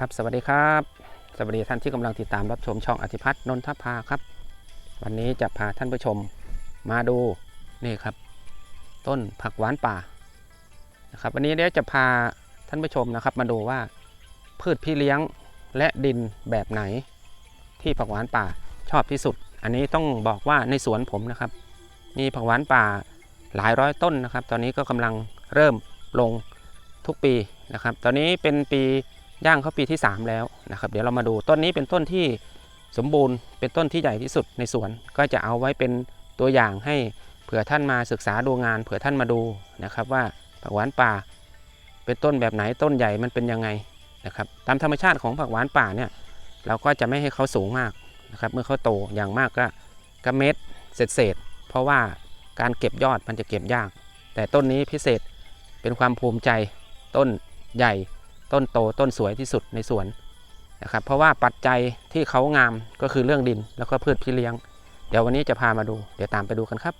ครับสวัสดีครับ สวัสดีท่านที่กำลังติดตามรับชมช่องอธิพัฒน์นนทภาครับ วันนี้จะพาท่านผู้ชมมาดูนี่ครับ ต้นผักหวานป่านะครับวันนี้เดี๋ยวจะพาท่านผู้ชมนะครับมาดูว่าพืชพี่เลี้ยงและดินแบบไหน ที่ผักหวานป่าชอบที่สุด อันนี้ต้องบอกว่าในสวนผมนะครับ มีผักหวานป่าหลายร้อยต้นนะครับ ตอนนี้ก็กำลังเริ่มลงทุกปีนะครับ ตอนนี้เป็นปี ย่างเข้าปีที่ 3 แล้วนะครับ เดี๋ยวเรามาดูต้นนี้เป็นต้นที่สมบูรณ์ เป็นต้นที่ใหญ่ที่สุดในสวน ก็จะเอาไว้เป็นตัวอย่างให้เผื่อท่านมาศึกษาดูงานเผื่อท่านมาดูนะครับว่าผักหวานป่า เป็นต้นแบบไหนต้นใหญ่มันเป็นยังไงนะครับตามธรรมชาติของผักหวานป่าเนี่ยเราก็จะไม่ให้เขาสูงมากนะครับเมื่อเขาโตอย่างมากก็ก็เม็ดเศษๆเพราะว่าการเก็บยอดมันจะเก็บยาก แต่ต้นนี้พิเศษเป็นความภูมิใจต้นใหญ่ ต้นโตต้นสวยที่สุดในสวนนะครับเพราะว่าปัจจัยที่เขางามก็คือเรื่องดินแล้วก็พืชพี่เลี้ยง เดี๋ยววันนี้จะพามาดูเดี๋ยวตามไปดูกันครับ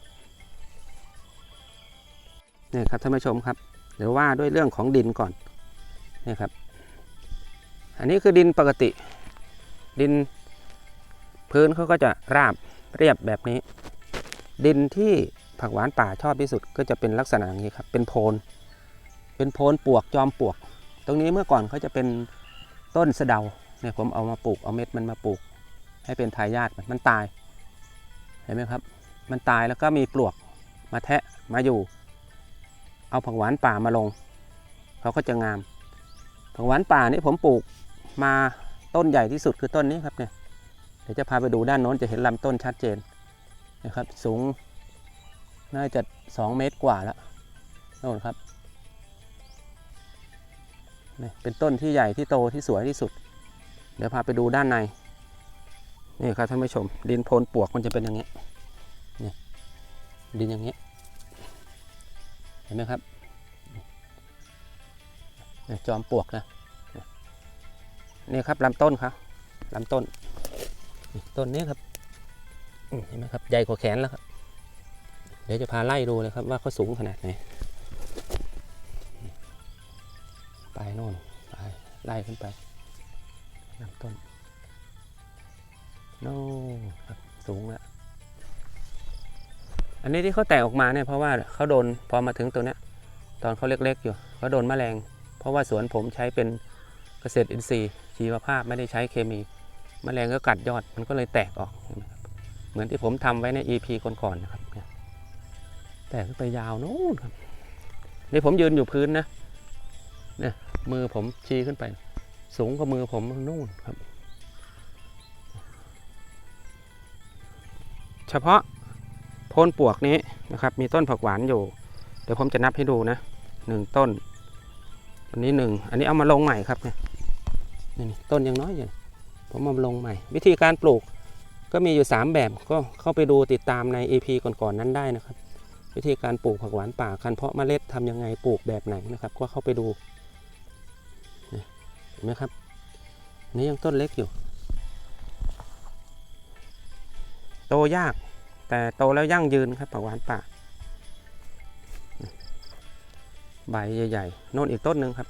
นี่ครับท่านผู้ชมครับเดี๋ยวว่าด้วยเรื่องของดินก่อนนี่ครับ อันนี้คือดินปกติ ดินพื้นเขาก็จะราบเรียบแบบนี้ ดินที่ผักหวานป่าชอบที่สุดก็จะเป็นลักษณะอย่างนี้ครับเป็นโพนเป็นโพนปวกจอมปวก ตรงนี้เมื่อก่อนเขาจะเป็นต้นสะเดาเนี่ยผมเอามาปลูกเอาเม็ดมันมาปลูก ให้เป็นทายาทมันตายเห็นไหมครับ มันตายแล้วก็มีปลวกมาแทะมาอยู่ เอาผักหวานป่ามาลงเขาก็จะงามผักหวานป่านี่ผมปลูกมาต้นใหญ่ที่สุดคือต้นนี้ครับเนี่ยเดี๋ยวจะพาไปดูด้านโน้นจะเห็นลำต้นชัดเจนนะครับสูงน่าจะ 2 เมตรกว่าแล้วโน่นครับ เป็นต้นที่ใหญ่ที่โตที่สวยที่สุด เดี๋ยวพาไปดูด้านใน นี่ครับท่านผู้ชม ดินโพนปวกมันจะเป็นอย่างนี้นี่ดินอย่างนี้เห็นไหมครับนี่จอมปวกนะนี่ครับลำต้นครับลำต้น ต้นนี้ครับเห็นไหมครับใหญ่กว่าแขนแล้วครับ เดี๋ยวจะพาไล่ดูเลยครับว่าเขาสูงขนาดไหน ไปโน่นไปไล่ขึ้นไปลำต้นโน่ครับสูงแล้วอันนี้ที่เขาแตกออกมาเนี่ยเพราะว่าเขาโดนพอมาถึงตัวเนี้ยตอนเขาเล็กๆอยู่เขาโดนแมลง เพราะว่าสวนผมใช้เป็นเกษตรอินทรีย์ชีวภาพไม่ได้ใช้เคมีแมลงก็กัดยอดมันก็เลยแตกออก เหมือนที่ผมทำไว้ใน EP ก่อนๆนะครับ แตกไปยาวโน่นครับ นี่ผมยืนอยู่พื้นนะ มือผมชี้ขึ้นไป สูงกว่ามือผมนู่นครับ เฉพาะโพนปวกนี้นะครับ มีต้นผักหวานอยู่ เดี๋ยวผมจะนับให้ดูนะหนึ่งต้น อันนี้หนึ่งอันนี้เอามาลงใหม่ครับเนี่ยนี่ต้นยังน้อยอยู่ผมเอามาลงใหม่ วิธีการปลูกก็มีอยู่ 3 แบบก็เข้าไปดูติดตามใน EP ก่อนๆนนั้นได้นะครับ วิธีการปลูกผักหวานป่าคันเพาะเมล็ดทำยังไงปลูกแบบไหนนะครับ ก็เข้าไปดู ไหมครับนี้ยังต้นเล็กอยู่ โตยาก แต่โตแล้วยั่งยืนครับผักหวานป่า ใบใหญ่ๆโน่นอีกต้นหนึ่งครับ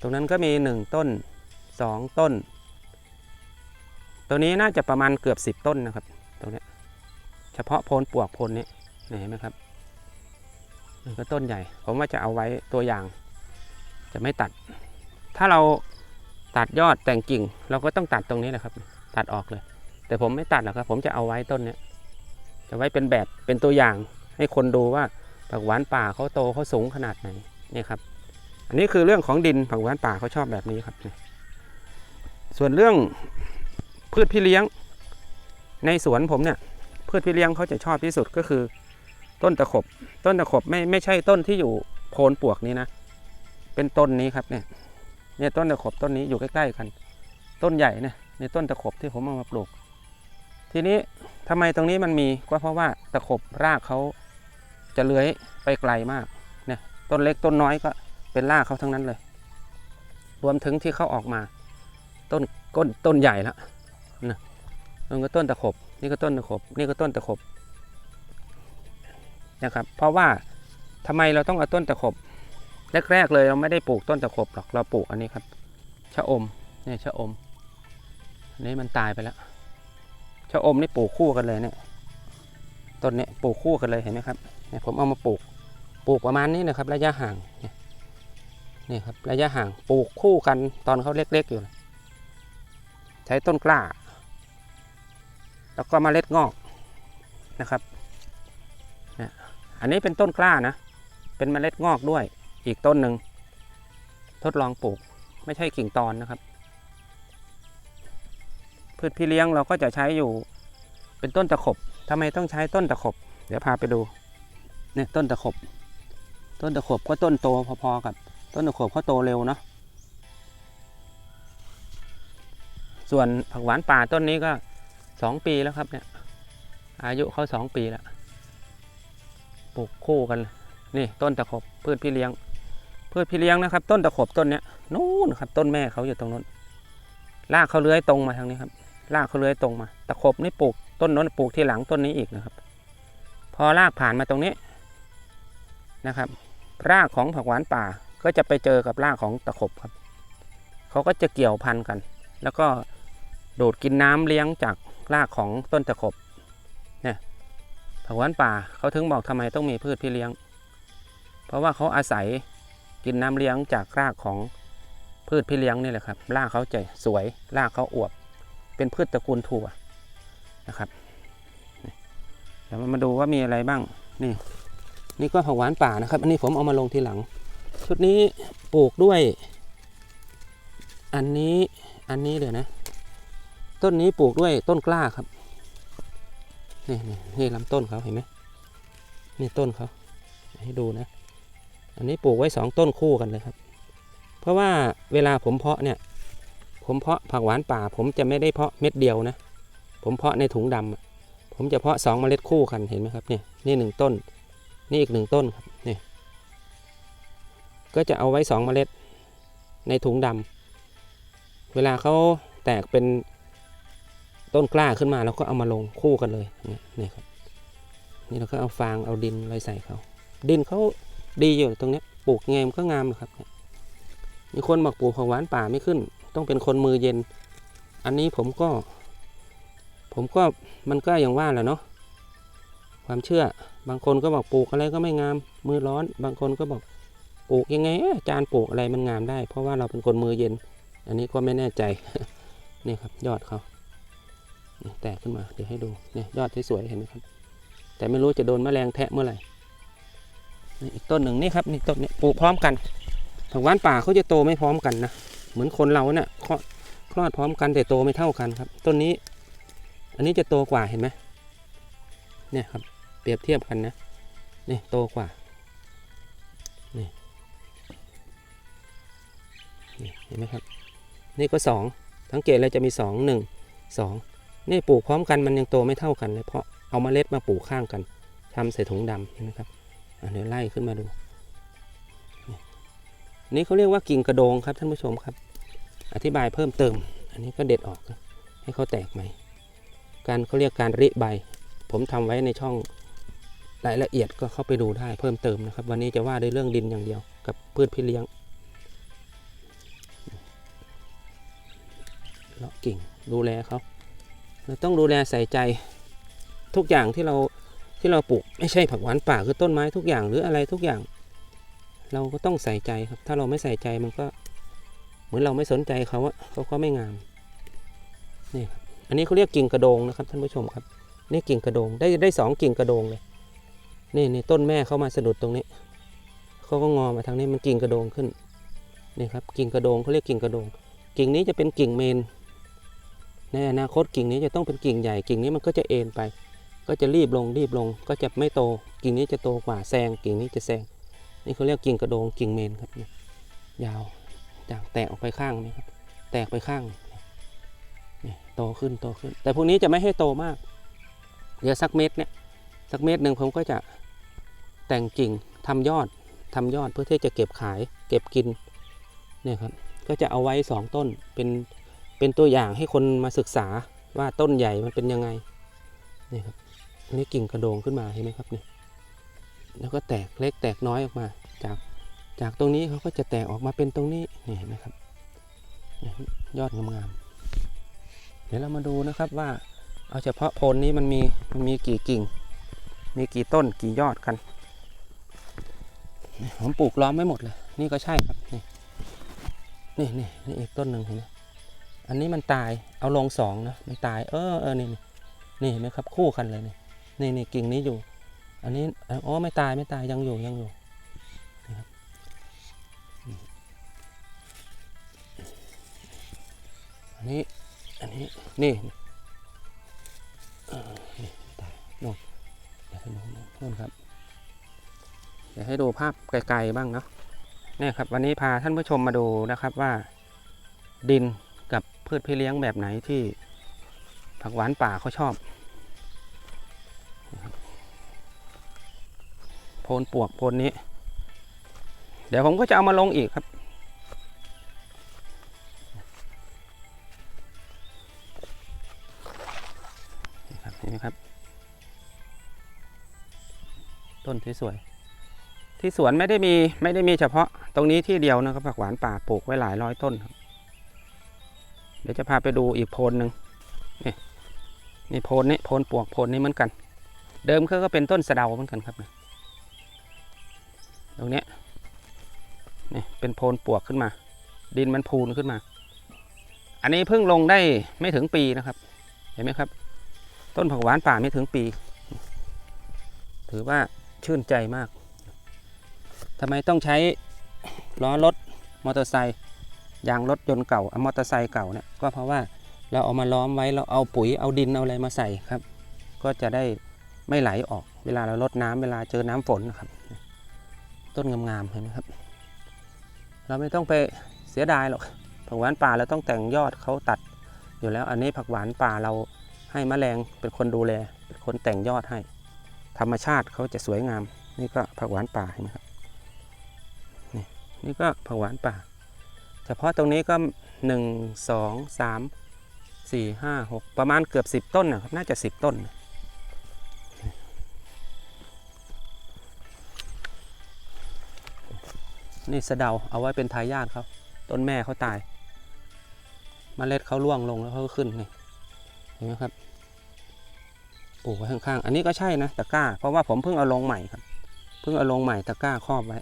ตรงนั้นก็มีหนึ่งต้นสองต้น ตัวนี้น่าจะประมาณเกือบสิบต้นนะครับ ตรงนี้เฉพาะโพนปวกโพนนี้เห็นไหมครับนี่ก็ต้นใหญ่ ผมว่าจะเอาไว้ตัวอย่าง จะไม่ตัด ถ้าเราตัดยอดแต่งกิ่ง เราก็ต้องตัดตรงนี้แหละครับ ตัดออกเลย แต่ผมไม่ตัดหรอกครับ ผมจะเอาไว้ต้นเนี้ยจะไว้เป็นแบบเป็นตัวอย่างให้คนดูว่าผักหวานป่าเขาโตเขาสูงขนาดไหนเนี่ยครับ อันนี้คือเรื่องของดินผักหวานป่าเขาชอบแบบนี้ครับ ส่วนเรื่องพืชพี่เลี้ยง ในสวนผมเนี่ยพืชพี่เลี้ยงเขาจะชอบที่สุดก็คือ ต้นตะขบ ต้นตะขบไม่ไม่ใช่ต้นที่อยู่โพนปวกนี้นะ เป็นต้นนี้ครับเนี่ย เนี่ยต้นตะขบต้นนี้อยู่ใกล้ๆกัน ต้นใหญ่เนี่ยในต้นตะขบที่ผมเอามาปลูก ทีนี้ทำไมตรงนี้มันมีก็เพราะว่าตะขบรากเขาจะเลื้อยไปไกลมากเนี่ยต้นเล็กต้นน้อยก็เป็นรากเขาทั้งนั้นเลย รวมถึงที่เขาออกมา ต้นก้นต้นใหญ่ล้วนะนั่นก็ต้นตะขบ นี่ก็ต้นตะขบ นี่ก็ต้นตะขบนะครับ เพราะว่าทำไมเราต้องเอาต้นตะขบ แรกๆเลยเราไม่ได้ปลูกต้นตะขบหรอกเราปลูกอันนี้ครับชะอมเนี่ยชะอมอันนี้มันตายไปแล้วชะอมนี่ปลูกคู่กันเลยเนี่ยต้นเนี้ยปลูกคู่กันเลยเห็นไหมครับเนี่ยผมเอามาปลูกปลูกประมาณนี้นะครับ ระยะห่างเนี่ยนี่ครับระยะห่างปลูกคู่กันตอนเขาเล็กๆอยู่ ใช้ต้นกล้า แล้วก็เมล็ดงอกนะครับเนี่ยอันนี้เป็นต้นกล้านะ เป็นเมล็ดงอกด้วย อีกต้นหนึ่งทดลองปลูกไม่ใช่กิ่งตอนนะครับ พืชพี่เลี้ยงเราก็จะใช้อยู่เป็นต้นตะขบทำไมต้องใช้ต้นตะขบ เดี๋ยวพาไปดูเนี่ยต้นตะขบ ต้นตะขบก็ต้นโตพอๆกับ ต้นตะขบเขาโตเร็วเนาะส่วนผักหวานป่าต้นนี้ก็สองปีแล้วครับเนี่ย อายุเขาสองปีแล้วปลูกคู่กัน นี่ต้นตะขบพืชพี่เลี้ยง พืชพี่เลี้ยงนะครับ ต้นตะขบต้นเนี้ยนู่นครับ ต้นแม่เขาอยู่ตรงนู้นรากเขาเลื้อยตรงมาทางนี้ครับรากเขาเลื้อยตรงมา ตะขบนี่ปลูกต้นนู้นปลูกที่หลังต้นนี้อีกนะครับ พอรากผ่านมาตรงนี้นะครับ รากของผักหวานป่าก็จะไปเจอกับรากของตะขบครับเขาก็จะเกี่ยวพันกัน แล้วก็ดูดกินน้ำเลี้ยงจากรากของต้นตะขบเนี่ยผักหวานป่าเขาถึงบอกทำไมต้องมีพืชพี่เลี้ยง เพราะว่าเขาอาศัย กินน้ำเลี้ยงจากรากของพืชพี่เลี้ยงนี่แหละครับรากเขาจะสวยรากเขาอวบ เป็นพืชตระกูลถั่วนะครับเดี๋ยวมาดูว่ามีอะไรบ้างนี่นี่ก็ผักหวานป่านะครับ อันนี้ผมเอามาลงทีหลัง ชุดนี้ปลูกด้วย อันนี้อันนี้เดี๋ยวนะ ต้นนี้ปลูกด้วยต้นกล้าครับนี่นี่นี่ลำต้นเขาเห็นไหมนี่ต้นเขาให้ดูนะ อันนี้ปลูกไว้สองต้นคู่กันเลยครับ เพราะว่าเวลาผมเพาะเนี่ย ผมเพาะผักหวานป่า ผมจะไม่ได้เพาะเม็ดเดียวนะ ผมเพาะในถุงดำอะผมจะเพาะสองเมล็ดคู่กันเห็นไหมครับเนี่ยนี่หนึ่งต้น นี่อีกหนึ่งต้นครับนี่ก็จะเอาไว้สองเมล็ดในถุงดำเวลาเขาแตกเป็นต้นกล้าขึ้นมาเราก็เอามาลงคู่กันเลยนี่นี่ครับนี่เราก็เอาฟางเอาดินอะไรใส่เขาดินเขา ดีอยู่ตรงนี้ปลูกไงมันก็งามครับเนี่ยมีคนบอกปลูกผักหวานป่าไม่ขึ้น ต้องเป็นคนมือเย็น อันนี้ผมก็ ผมก็มันก็อย่างว่าแหละเนาะความเชื่อบางคนก็บอกปลูกอะไรก็ไม่งาม มือร้อน บางคนก็บอกปลูกยังไงอาจารย์ปลูกอะไรมันงามได้ เพราะว่าเราเป็นคนมือเย็น อันนี้ก็ไม่แน่ใจนี่ครับ ยอดเขาแตกขึ้นมาเดี๋ยวให้ดูเนี่ยยอดที่สวยเห็นไหมครับ แต่ไม่รู้จะโดนแมลงแทะเมื่อไหร่ นี่อีกต้นหนึ่งนี่ครับนี่ต้นนี้ปลูกพร้อมกันผักหวานป่าเขาจะโตไม่พร้อมกันนะเหมือนคนเราเนี่ยคลอดพร้อมกันแต่โตไม่เท่ากันครับ ต้นนี้ อันนี้จะโตกว่าเห็นไหมเนี่ยครับเปรียบเทียบกันนะนี่โตกว่านี่นี่เห็นไหมครับ นี่ก็สองสังเกตเลยจะมีสองหนึ่งสองนี่ปลูกพร้อมกันมันยังโตไม่เท่ากันเลยเพราะเอามาเล็ดมาปลูกข้างกันทำใส่ถุงดำเห็นไหมครับ เดี๋ยวไล่ขึ้นมาดู นี่เขาเรียกว่ากิ่งกระโดงครับท่านผู้ชมครับ อธิบายเพิ่มเติม อันนี้ก็เด็ดออก ให้เขาแตกใหม่ การเขาเรียกการริใบ ผมทำไว้ในช่องรายละเอียดก็เข้าไปดูได้เพิ่มเติมนะครับ วันนี้จะว่าด้วยเรื่องดินอย่างเดียวกับพืชพี่เลี้ยงเลาะกิ่งดูแลเขาเราต้องดูแลใส่ใจทุกอย่างที่เรา ที่เราปลูกไม่ใช่ผักหวานป่าคือต้นไม้ทุกอย่างหรืออะไรทุกอย่าง เราก็ต้องใส่ใจครับ ถ้าเราไม่ใส่ใจมันก็เหมือนเราไม่สนใจเขาอะเขาก็ไม่งามนี่ครับอันนี้เขาเรียกกิ่งกระโดงนะครับท่านผู้ชมครับ นี่กิ่งกระโดงได้ได้สองกิ่งกระโดงเลยนี่นี่ต้นแม่เข้ามาสะดุดตรงนี้เขาก็งอมาทางนี้มันกิ่งกระโดงขึ้นนี่ครับกิ่งกระโดงเขาเรียกกิ่งกระโดง กิ่งนี้จะเป็นกิ่งเมนในอนาคตกิ่งนี้จะต้องเป็นกิ่งใหญ่กิ่งนี้มันก็จะเอ็นไป ก็จะรีบลงรีบลงก็จะไม่โตกิ่งนี้จะโตกว่าแซงกิ่งนี้จะแซงนี่เขาเรียกกิ่งกระโดงกิ่งเมนครับยาวจากแตกออกไปข้างนี่ครับแตกไปข้างนี่โตขึ้นโตขึ้น แต่พวกนี้จะไม่ให้โตมาก เดี๋ยวสักเม็ดเนี่ยสักเม็ดหนึ่งผมก็จะแต่งกิ่งทำยอดทำยอดเพื่อที่จะเก็บขาย เก็บกินเนี่ยครับก็จะเอาไว้สองต้นเป็นเป็นตัวอย่างให้คนมาศึกษาว่าต้นใหญ่มันเป็นยังไงนี่ครับ นนี้กิ่งกระโดงขึ้นมาเห็นไหมครับนี่แล้วก็แตกเล็กแตกน้อยออกมา จากจากตรงนี้เขาก็จะแตกออกมาเป็นตรงนี้นี่เห็นไหมครับยอดงามๆเดี๋ยวเรามาดูนะครับว่า เอาเฉพาะโพนนี้มันมีมันมีกี่กิ่ง มีกี่ต้นกี่ยอดกันผมปลูกล้อมไม่หมดเลย นี่ก็ใช่ครับนี่นี่นี่นี่อีกต้นหนึ่งเห็นไหมอันนี้มันตายเอาลงสองนะไม่ตายเออเออนี่นี่นี่เห็นไหมครับคู่กันเลยนี่ นี่นี่กิ่งนี้อยู่ อันนี้อ๋อไม่ตายไม่ตายยังอยู่ยังอยู่นี่ครับอันนี้อันนี้นี่นี่ตายนู่นเดี๋ยวให้ดูนู่นครับ เดี๋ยวให้ดูภาพไกลๆบ้างเนาะเนี่ยครับวันนี้พาท่านผู้ชมมาดูนะครับว่า ดินกับพืชพี่เลี้ยงแบบไหนที่ผักหวานป่าเขาชอบ โพนปวกโพนนี้ เดี๋ยวผมก็จะเอามาลงอีกครับ นี่ครับเห็นไหมครับ ต้นสวยๆที่สวนไม่ได้มีไม่ได้มีเฉพาะตรงนี้ที่เดียวนะครับผักหวานป่าปลูกไว้หลายร้อยต้นครับเดี๋ยวจะพาไปดูอีกโพนหนึ่งนี่นี่โพนนี้โพนปวกโพนนี้เหมือนกัน เดิมเขาก็เป็นต้นสะเดาเหมือนกันครับ ตรงเนี้ยนี่เป็นโพนปวกขึ้นมา ดินมันพูนขึ้นมา อันนี้เพิ่งลงได้ไม่ถึงปีนะครับ เห็นไหมครับ ต้นผักหวานป่าไม่ถึงปี ถือว่าชื่นใจมากทำไมต้องใช้ล้อรถมอเตอร์ไซค์ยางรถยนต์เก่าอมอเตอร์ไซค์เก่าเนี่ยก็เพราะว่าเราเอามาล้อมไว้เราเอาปุ๋ยเอาดินเอาอะไรมาใส่ครับ ก็จะได้ไม่ไหลออกเวลาเราลดน้ำเวลาเจอน้ำฝนนะครับ ต้นงามๆเห็นไหมครับ เราไม่ต้องไปเสียดายหรอกผักหวานป่าเราต้องแต่งยอดเขาตัดอยู่แล้วอันนี้ผักหวานป่าเราให้แมลงเป็นคนดูแล เป็นคนแต่งยอดให้ ธรรมชาติเขาจะสวยงาม นี่ก็ผักหวานป่าเห็นไหมครับนี่นี่ก็ผักหวานป่า เฉพาะตรงนี้ก็หนึ่งสองสามสี่ห้าหกประมาณเกือบสิบต้นนะครับน่าจะสิบต้น นี่สะเดาเอาไว้เป็นทายาทเขาต้นแม่เขาตายมเมล็ดเขาร่วงลงแล้วเขาก็ขึ้นนี่เห็นไหมครับปลูกไว้ข้างๆ อันนี้ก็ใช่นะตะกร้า เพราะว่าผมเพิ่งเอาลงใหม่ครับ เพิ่งเอาลงใหม่ตะกร้าครอบไว้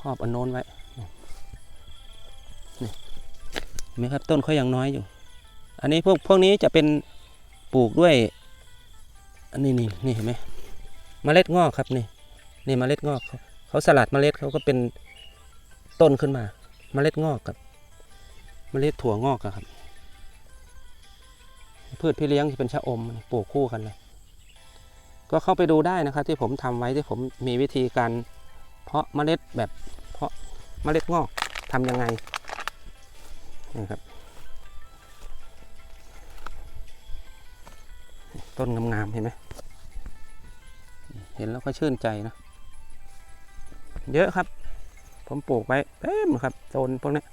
ครอบอันโน้นไว้นี่เห็นไหมครับต้นเขายังน้อยอยู่ อันนี้พวกพวกนี้จะเป็นปลูกด้วย อันนี้นี่นี่เห็นไหมเมล็ดงอกครับนี่นี่เมล็ดงอกเขา เขาสลัดเมล็ดเขาก็เป็นต้นขึ้นมา เมล็ดงอกกับ เมล็ดถั่วงอกครับ พืชพี่เลี้ยงที่เป็นชะอมปลูกคู่กันเลย ก็เข้าไปดูได้นะครับ ที่ผมทำไว้ที่ผมมีวิธีการเพาะเมล็ดแบบเพาะเมล็ดงอกทำยังไงนี่ครับต้นงามๆเห็นไหมเห็นแล้วก็ชื่นใจนะ เยอะครับ ผมปลูกไว้เต็มครับโซนพวกนี้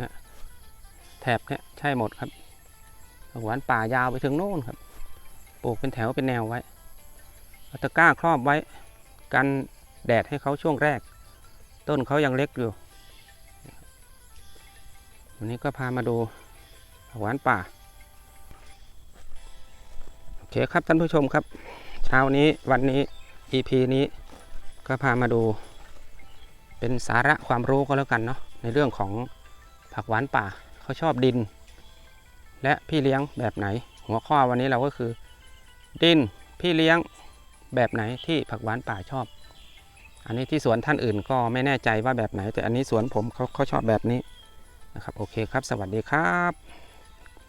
นะแถบเนี้ยใช่หมดครับหวานป่ายาวไปถึงโน่นครับ ปลูกเป็นแถวเป็นแนวไว้เอาตะกร้าครอบไว้ กันแดดให้เขาช่วงแรก ต้นเขายังเล็กอยู่ วันนี้ก็พามาดูหวานป่า โอเคครับท่านผู้ชมครับ เช้านี้วันนี้ EP นี้ ก็พามาดูเป็นสาระความรู้ก็แล้วกันเนาะในเรื่องของผักหวานป่าเขาชอบดิน และพี่เลี้ยงแบบไหน หัวข้อวันนี้เราก็คือ ดินพี่เลี้ยงแบบไหนที่ผักหวานป่าชอบ อันนี้ที่สวนท่านอื่นก็ไม่แน่ใจว่าแบบไหน แต่อันนี้สวนผมเขาเขาชอบแบบนี้นะครับโอเคครับ สวัสดีครับ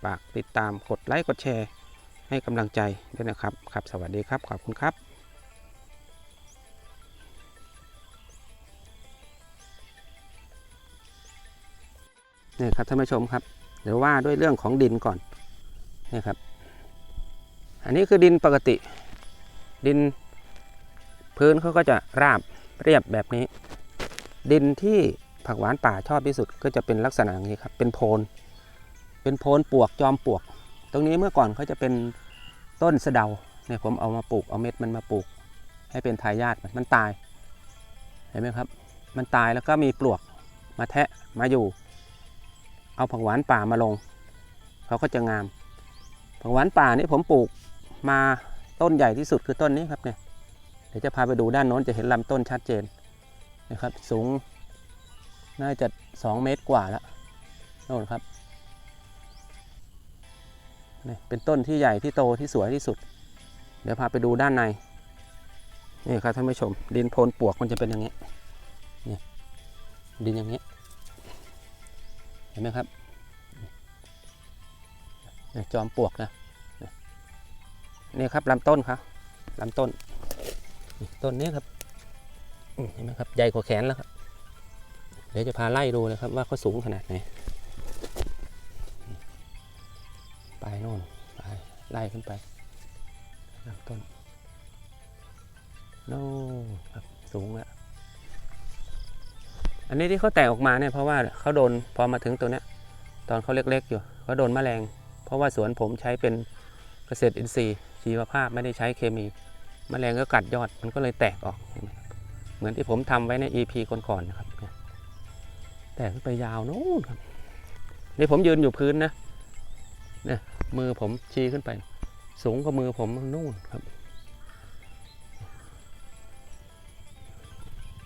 ฝากติดตามกดไลค์กดแชร์ ให้กำลังใจด้วยนะครับครับ สวัสดีครับขอบคุณครับ นี่ครับท่านผู้ชมครับ เดี๋ยวว่าด้วยเรื่องของดินก่อนนี่ครับ อันนี้คือดินปกติ ดินพื้นเขาก็จะราบเรียบแบบนี้ ดินที่ผักหวานป่าชอบที่สุดก็จะเป็นลักษณะอย่างนี้ครับ เป็นโพน เป็นโพนปวกจอมปวก ตรงนี้เมื่อก่อนเขาจะเป็นต้นสะเดาเนี่ยผมเอามาปลูกเอาเม็ดมันมาปลูก ให้เป็นทายาทมันมันตาย เห็นไหมครับ มันตายแล้วก็มีปลวกมาแทะมาอยู่ เอาผักหวานป่ามาลงเขาก็จะงาม ผักหวานป่านี่ผมปลูกมาต้นใหญ่ที่สุดคือต้นนี้ครับเนี่ยเดี๋ยวจะพาไปดูด้านโน้นจะเห็นลำต้นชัดเจนนะครับสูงน่าจะ 2 เมตรกว่าแล้วโน่นครับนี่เป็นต้นที่ใหญ่ที่โตที่สวยที่สุด เดี๋ยวพาไปดูด้านในนี่ครับท่านผู้ชม ดินโพนปวกมันจะเป็นอย่างนี้นี่ดินอย่างนี้ เห็นไหมครับจอมปลวกนะนี่ครับลำต้นครับลำต้นต้นนี้ครับเห็นไหมครับใหญ่กว่าแขนแล้วครับ เดี๋ยวจะพาไล่ดูนะครับว่าเขาสูงขนาดไหนไปโน่นไปไล่ขึ้นไปลำต้นโน่ครับสูงแล้ว อันนี้ที่เขาแตกออกมาเนี่ยเพราะว่าเขาโดนพอมาถึงตัวเนี้ยตอนเขาเล็กๆอยู่เขาโดนแมลง เพราะว่าสวนผมใช้เป็นเกษตรอินทรีย์ชีวภาพไม่ได้ใช้เคมีแมลงก็กัดยอดมันก็เลยแตกออก เหมือนที่ผมทำไว้ใน EP ก่อนๆนะครับ แตกขึ้นไปยาวนู้นครับนี่ผมยืนอยู่พื้นนะเนี่ยมือผมชี้ขึ้นไป สูงกว่ามือผมนู่นครับ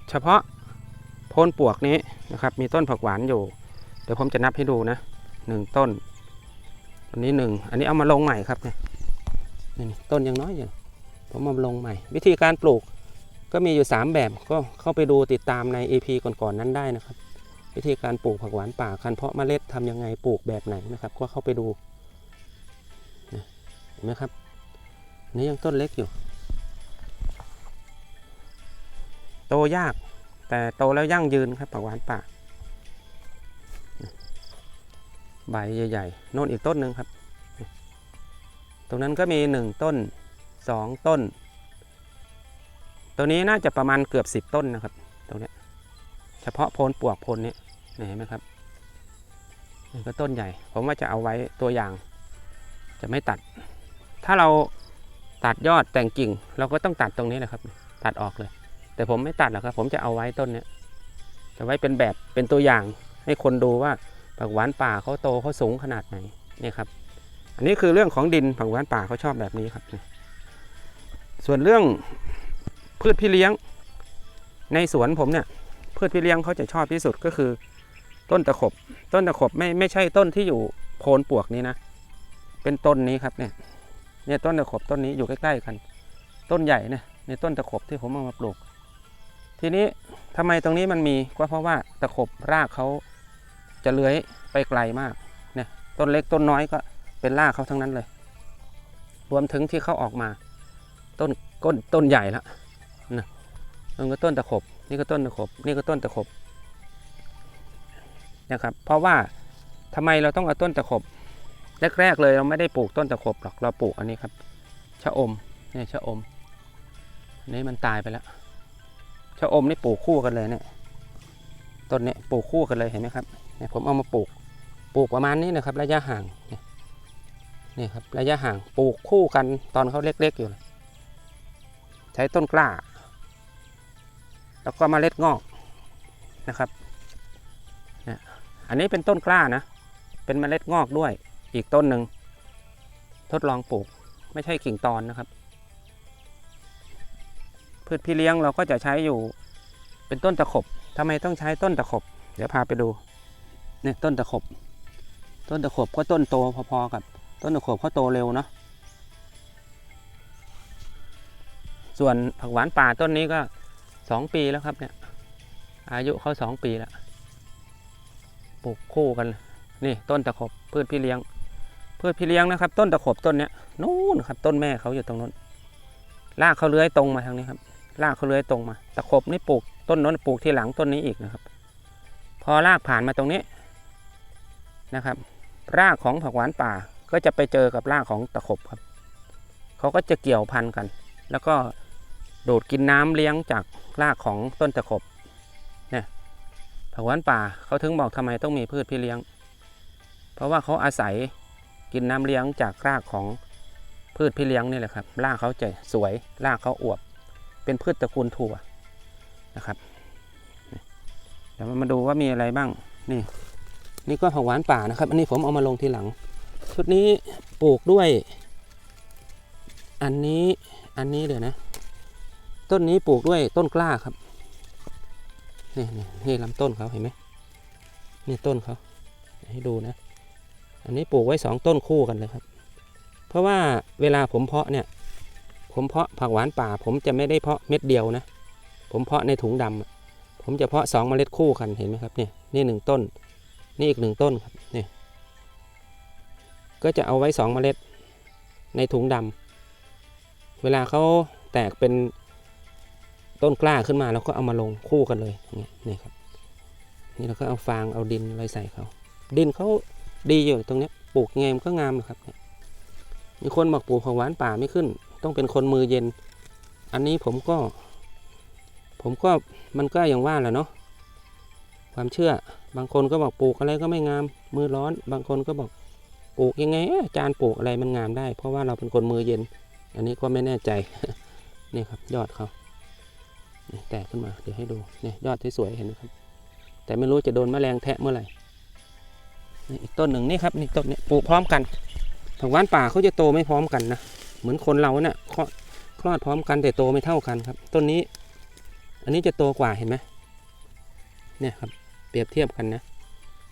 เฉพาะ พนปวกนี้นะครับ มีต้นผักหวานอยู่ เดี๋ยวผมจะนับให้ดูนะหนึ่งต้น อันนี้หนึ่งอันนี้เอามาลงใหม่ครับเนี่ยนี่ต้นยังน้อยอยู่ผมเอามาลงใหม่ วิธีการปลูกก็มีอยู่ 3 แบบก็เข้าไปดูติดตามใน EP ก่อนๆนั้นได้นะครับ วิธีการปลูกผักหวานป่าคันเพาะเมล็ดทำยังไงปลูกแบบไหนนะครับ ก็เข้าไปดูเห็นไหมครับอันนี้ยังต้นเล็กอยู่ โตยาก แต่โตแล้วยั่งยืนครับผักหวานป่า ใบใหญ่ๆโน่นอีกต้นหนึ่งครับ ตรงนั้นก็มีหนึ่งต้นสองต้น ตัวนี้น่าจะประมาณเกือบสิบต้นนะครับ ตรงนี้เฉพาะโพนปวกโพนนี้เห็นไหมครับนี่ก็ต้นใหญ่ ผมว่าจะเอาไว้ตัวอย่าง จะไม่ตัด ถ้าเราตัดยอดแต่งกิ่ง เราก็ต้องตัดตรงนี้แหละครับ ตัดออกเลย แต่ผมไม่ตัดหรอกครับ ผมจะเอาไว้ต้นเนี้ยจะไว้เป็นแบบเป็นตัวอย่างให้คนดูว่าผักหวานป่าเขาโตเขาสูงขนาดไหนเนี่ยครับ อันนี้คือเรื่องของดินผักหวานป่าเขาชอบแบบนี้ครับ ส่วนเรื่องพืชพี่เลี้ยง ในสวนผมเนี่ยพืชพี่เลี้ยงเขาจะชอบที่สุดก็คือ ต้นตะขบ ต้นตะขบไม่ไม่ใช่ต้นที่อยู่โพนปวกนี้นะ เป็นต้นนี้ครับเนี่ยเนี่ยต้นตะขบต้นนี้อยู่ใกล้ๆกัน ต้นใหญ่เนี่ยในต้นตะขบที่ผมเอามาปลูก ทีนี้ทำไมตรงนี้มันมีก็เพราะว่าตะขบรากเขาจะเลื้อยไปไกลมากเนี่ยต้นเล็กต้นน้อยก็เป็นรากเขาทั้งนั้นเลย รวมถึงที่เขาออกมา ต้นก้นต้นใหญ่ล้วนะมันก็ต้นตะขบ นี่ก็ต้นตะขบ นี่ก็ต้นตะขบนะครับ เพราะว่าทำไมเราต้องเอาต้นตะขบแรกๆเลยเราไม่ได้ปลูกต้นตะขบหรอกเราปลูกอันนี้ครับชะอมเนี่ยชะอมนนี้มันตายไปแล้ว ชะอมนี่ปลูกคู่กันเลยเนี่ยต้นเนี้ยปลูกคู่กันเลยเห็นไหมครับเนี่ยผมเอามาปลูกปลูกประมาณนี้นะครับ ระยะห่างเนี่ยครับระยะห่างปลูกคู่กันตอนเขาเล็กๆอยู่ ใช้ต้นกล้า แล้วก็เมล็ดงอกนะครับเนี่ยอันนี้เป็นต้นกล้านะ เป็นเมล็ดงอกด้วยอีกต้นหนึ่งทดลองปลูกไม่ใช่กิ่งตอนนะครับ พืชพี่เลี้ยงเราก็จะใช้อยู่เป็นต้นตะขบทำไมต้องใช้ต้นตะขบ เดี๋ยวพาไปดูเนี่ยต้นตะขบ ต้นตะขบก็ต้นโตพอๆกับ ต้นตะขบเขาโตเร็วเนาะส่วนผักหวานป่าต้นนี้ก็สองปีแล้วครับเนี่ย อายุเขาสองปีแล้วปลูกคู่กัน นี่ต้นตะขบพืชพี่เลี้ยง พืชพี่เลี้ยงนะครับ ต้นตะขบต้นเนี้ยนู่นครับ ต้นแม่เขาอยู่ตรงนู้นรากเขาเลื้อยตรงมาทางนี้ครับ รากเขาเลื้อยตรงมาตะขบนี่ปลูกต้นน้นปลูกที่หลังต้นนี้อีกนะครับ พอรากผ่านมาตรงนี้นะครับ รากของผักหวานป่าก็จะไปเจอกับรากของตะขบครับเขาก็จะเกี่ยวพันกัน แล้วก็ดูดกินน้ำเลี้ยงจากรากของต้นตะขบเนี่ยผักหวานป่าเขาถึงบอกทำไมต้องมีพืชพี่เลี้ยง เพราะว่าเขาอาศัยกินน้ำเลี้ยงจากรากของพืชพี่เลี้ยงนี่แหละครับรากเขาจะสวยรากเขาอวบ เป็นพืชตระกูลถั่วนะครับเดี๋ยวมาดูว่ามีอะไรบ้างนี่นี่ก็ผักหวานป่านะครับ อันนี้ผมเอามาลงทีหลัง ชุดนี้ปลูกด้วย อันนี้อันนี้เดี๋ยวนะ ต้นนี้ปลูกด้วยต้นกล้าครับนี่นี่นี่ลำต้นเขาเห็นไหมนี่ต้นเขาให้ดูนะ อันนี้ปลูกไว้สองต้นคู่กันเลยครับ เพราะว่าเวลาผมเพาะเนี่ย ผมเพาะผักหวานป่า ผมจะไม่ได้เพาะเม็ดเดียวนะ ผมเพาะในถุงดำอะผมจะเพาะสองเมล็ดคู่กันเห็นไหมครับเนี่ยนี่หนึ่งต้น นี่อีกหนึ่งต้นครับเนี่ยก็จะเอาไว้สองเมล็ดในถุงดำเวลาเขาแตกเป็นต้นกล้าขึ้นมาเราก็เอามาลงคู่กันเลยอย่างเงี้ยนี่ครับนี่เราก็เอาฟางเอาดินอะไรใส่เขาดินเขาดีอยู่ตรงนี้ปลูกไงมันก็งามนะครับเนี่ยมีคนบอกปลูกผักหวานป่าไม่ขึ้นต้องเป็นคนมือเย็น อันนี้ผมก็ ผมก็มันก็อย่างว่าแหละเนาะความเชื่อบางคนก็บอกปลูกอะไรก็ไม่งาม มือร้อน บางคนก็บอกปลูกยังไงอาจารย์ปลูกอะไรมันงามได้ เพราะว่าเราเป็นคนมือเย็น อันนี้ก็ไม่แน่ใจนี่ครับ ยอดเขาแตกขึ้นมาเดี๋ยวให้ดูนี่ยอดที่สวยเห็นไหมครับ แต่ไม่รู้จะโดนแมลงแทะเมื่อไหร่นี่อีกต้นหนึ่งนี่ครับนี่ต้นนี้ปลูกพร้อมกันผักหวานป่าเขาจะโตไม่พร้อมกันนะ เหมือนคนเราเนี่ยคลอดพร้อมกันแต่โตไม่เท่ากันครับ ต้นนี้ อันนี้จะโตกว่าเห็นไหมเนี่ยครับ เปรียบเทียบกันนะ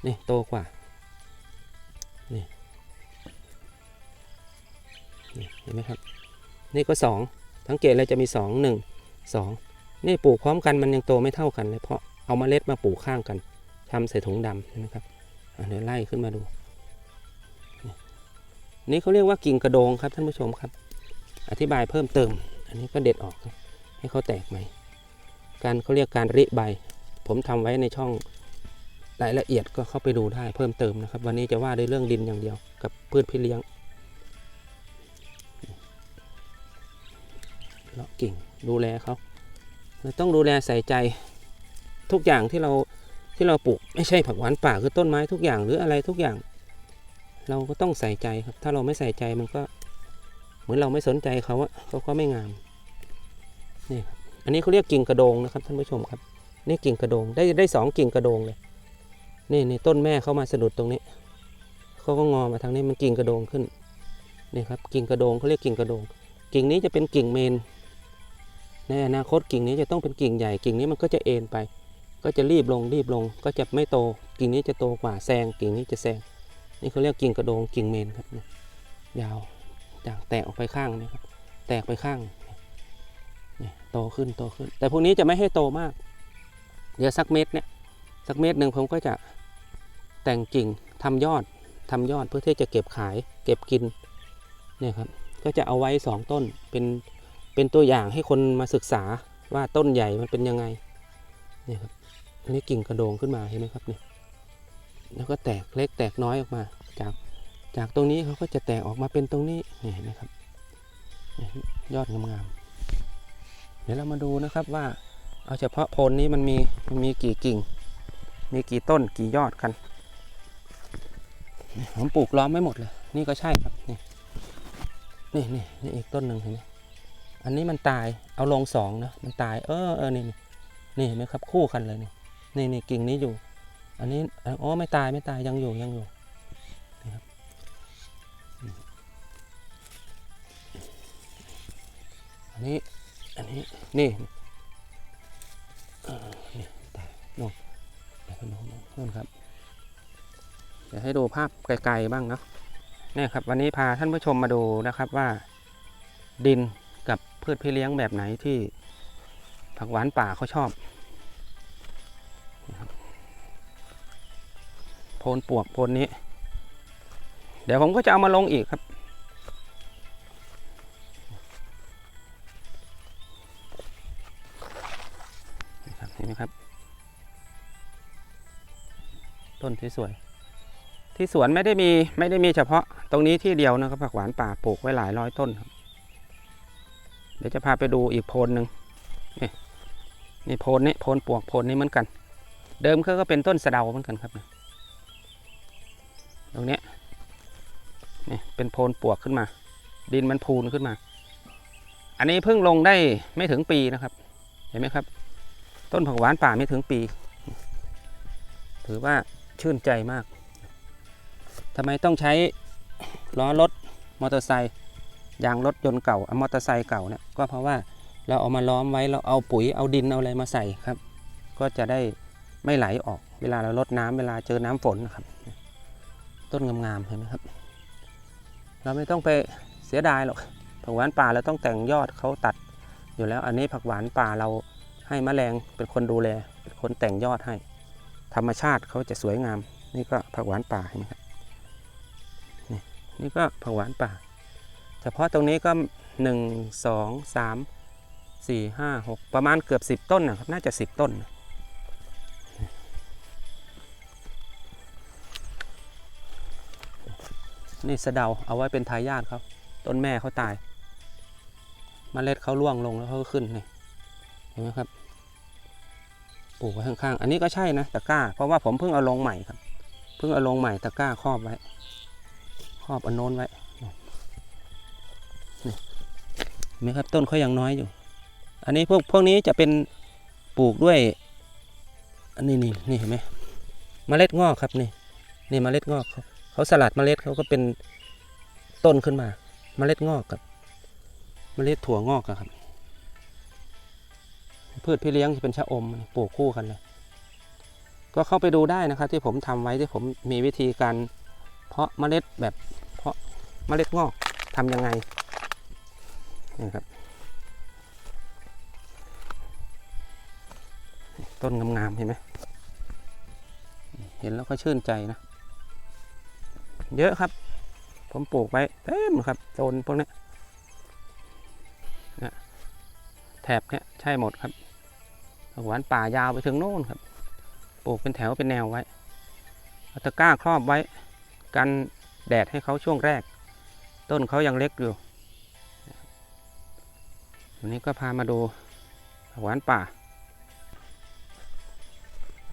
นี่โตกว่านี่นเห็นไหมครับ นี่ก็สองสังเกตเลยจะมีสองหนึ่งสองนี่ปลูกพร้อมกันมันยังโตไม่เท่ากันเลยเพราะเอามาเมล็ดมาปลูกข้างกันทำใส่ถุงดำนะครับเดี๋ยวไล่ขึ้นมาดู นี่เขาเรียกว่ากิ่งกระโดงครับท่านผู้ชมครับ อธิบายเพิ่มเติม อันนี้ก็เด็ดออกให้เขาแตกใหม่ การเขาเรียกการริใบ ผมทำไว้ในช่องรายละเอียดก็เข้าไปดูได้เพิ่มเติมนะครับ วันนี้จะว่าด้วยเรื่องดินอย่างเดียวกับพืชพี่เลี้ยงเลาะกิ่งดูแลเขาเราต้องดูแลใส่ใจทุกอย่างที่เราที่เราปลูกไม่ใช่ผักหวานป่าคือต้นไม้ทุกอย่างหรืออะไรทุกอย่าง เราก็ต้องใส่ใจครับ ถ้าเราไม่ใส่ใจมันก็ เหมือนเราไม่สนใจเขาอะเขาก็ไม่งามนี่ครับอันนี้เขาเรียกกิ่งกระโดงนะครับท่านผู้ชมครับ นี่กิ่งกระโดงได้ได้สองกิ่งกระโดงเลยนี่นี่ต้นแม่เขามาสะดุดตรงนี้เขาก็งอมาทางนี้มันกิ่งกระโดงขึ้นนี่ครับกิ่งกระโดงเขาเรียกกิ่งกระโดง กิ่งนี้จะเป็นกิ่งเมน ในอนาคตกิ่งนี้จะต้องเป็นกิ่งใหญ่ กิ่งนี้มันก็จะเอ็นไป ก็จะรีบลงรีบลง ก็จะไม่โต กิ่งนี้จะโตกว่าแซง กิ่งนี้จะแซง นี่เขาเรียกกิ่งกระโดงกิ่งเมนครับยาว จากแตกออกไปข้างนะครับ แตกไปข้างนี่โตขึ้นโตขึ้น แต่พวกนี้จะไม่ให้โตมาก เดี๋ยวสักเม็ดเนี่ยสักเม็ดหนึ่งผมก็จะแต่งกิ่งทำยอดทำยอดเพื่อที่จะเก็บขาย เก็บกินเนี่ยครับก็จะเอาไว้สองต้นเป็นเป็นตัวอย่างให้คนมาศึกษาว่าต้นใหญ่มันเป็นยังไงเนี่ยครับอันนี้กิ่งกระโดงขึ้นมาเห็นไหมครับเนี่ยแล้วก็แตกเล็กแตกน้อยออกมาจาก จากตรงนี้เขาก็จะแตกออกมาเป็นตรงนี้นี่เห็นไหมครับยอดงามๆเดี๋ยวเรามาดูนะครับว่าเอาเฉพาะโพนนี้มันมีมันมีกี่กิ่ง มีกี่ต้นกี่ยอดกันผมปลูกล้อมไม่หมดเลย นี่ก็ใช่ครับนี่นี่นี่นี่อีกต้นหนึ่งเห็นไหมอันนี้มันตายเอาลงสองนะมันตายเออเออนี่นี่นี่เห็นไหมครับคู่กันเลยนี่นี่นี่กิ่งนี้อยู่ อันนี้อ๋อไม่ตายไม่ตายยังอยู่ยังอยู่ อันนี้ อันนี้ นี่นี่แต่นู่นเดี๋ยวไปดูนู่นครับ เดี๋ยวให้ดูภาพไกลๆบ้างเนาะนี่ครับ วันนี้พาท่านผู้ชมมาดูนะครับว่า ดินกับพืชพี่เลี้ยงแบบไหนที่ผักหวานป่าเขาชอบนะครับโพนปวกโพนนี้ เดี๋ยวผมก็จะเอามาลงอีกครับ นะครับเห็นไหมครับ ต้นที่สวยที่สวนไม่ได้มีไม่ได้มีเฉพาะตรงนี้ที่เดียวนะครับผักหวานป่าปลูกไว้หลายร้อยต้นครับเดี๋ยวจะพาไปดูอีกโพนหนึ่งนี่นี่โพนนี้โพนปวกโพนนี้เหมือนกัน เดิมเขาก็เป็นต้นสะเดาเหมือนกันครับตรงนี้นี่เป็นโพนปวกขึ้นมา ดินมันพูนขึ้นมา อันนี้เพิ่งลงได้ไม่ถึงปีนะครับ เห็นไหมครับ ต้นผักหวานป่าไม่ถึงปี ถือว่าชื่นใจมากทำไมต้องใช้ล้อรถมอเตอร์ไซค์ยางรถยนต์เก่าอมอเตอร์ไซค์เก่าเนี่ยก็เพราะว่าเราเอามาล้อมไว้เราเอาปุ๋ยเอาดินเอาอะไรมาใส่ครับ ก็จะได้ไม่ไหลออกเวลาเราลดน้ำเวลาเจอน้ำฝนนะครับ ต้นงามๆเห็นไหมครับ เราไม่ต้องไปเสียดายหรอกผักหวานป่าเราต้องแต่งยอดเขาตัดอยู่แล้วอันนี้ผักหวานป่าเรา ให้แมลงเป็นคนดูแล เป็นคนแต่งยอดให้ ธรรมชาติเขาจะสวยงาม นี่ก็ผักหวานป่าเห็นไหมครับนี่นี่ก็ผักหวานป่า เฉพาะตรงนี้ก็หนึ่งสองสามสี่ห้าหกประมาณเกือบสิบต้นนะครับ น่าจะสิบต้น นี่สะเดาเอาไว้เป็นทายาทเขาต้นแม่เขาตายมเมล็ดเขาร่วงลงแล้วเขาก็ขึ้นนี่เห็นไหมครับ ลูกไว้ข้างๆ อันนี้ก็ใช่นะตะกร้า เพราะว่าผมเพิ่งเอาลงใหม่ครับ เพิ่งเอาลงใหม่ตะกร้าครอบไว้ ครอบอันโน้นไว้ นี่เห็นไหมครับต้นเขายังน้อยอยู่ อันนี้พวกพวกนี้จะเป็นปลูกด้วย อันนี้นี่นี่เห็นไหมเมล็ดงอกครับนี่ นี่เมล็ดงอกเขาสลัดเมล็ดเขาก็เป็นต้นขึ้นมา เมล็ดงอกกับ เมล็ดถั่วงอกครับ พืชพี่เลี้ยงที่เป็นชะอมปลูกคู่กันเลย ก็เข้าไปดูได้นะครับ ที่ผมทำไว้ที่ผมมีวิธีการเพาะเมล็ดแบบเพาะเมล็ดงอกทำยังไงนี่ครับ ต้นงามๆเห็นไหมเห็นแล้วก็ชื่นใจนะ เยอะครับ ผมปลูกไว้เต็มครับโซนพวกนี้แถบเนี้ยใช่หมดครับ ผักหวานป่ายาวไปถึงโน่นครับ ปลูกเป็นแถวเป็นแนวไว้เอาตะกร้าครอบไว้ กันแดดให้เขาช่วงแรก ต้นเขายังเล็กอยู่วันนี้ก็พามาดูผักหวานป่า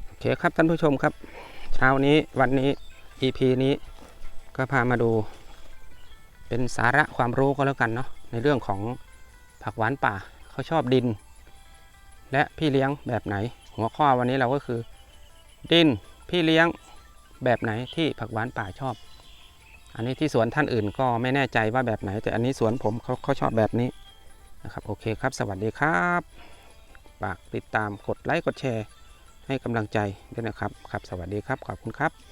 โอเคครับท่านผู้ชมครับ เช้านี้วันนี้ EP นี้ก็พามาดูเป็นสาระความรู้ก็แล้วกันเนาะในเรื่องของผักหวานป่าเขาชอบดิน และพี่เลี้ยงแบบไหน หัวข้อวันนี้เราก็คือ ดินพี่เลี้ยงแบบไหนที่ผักหวานป่าชอบ อันนี้ที่สวนท่านอื่นก็ไม่แน่ใจว่าแบบไหน แต่อันนี้สวนผมเขาเขาชอบแบบนี้นะครับโอเคครับสวัสดีครับฝากติดตามกดไลค์กดแชร์ ให้กำลังใจด้วยนะครับครับ สวัสดีครับขอบคุณครับ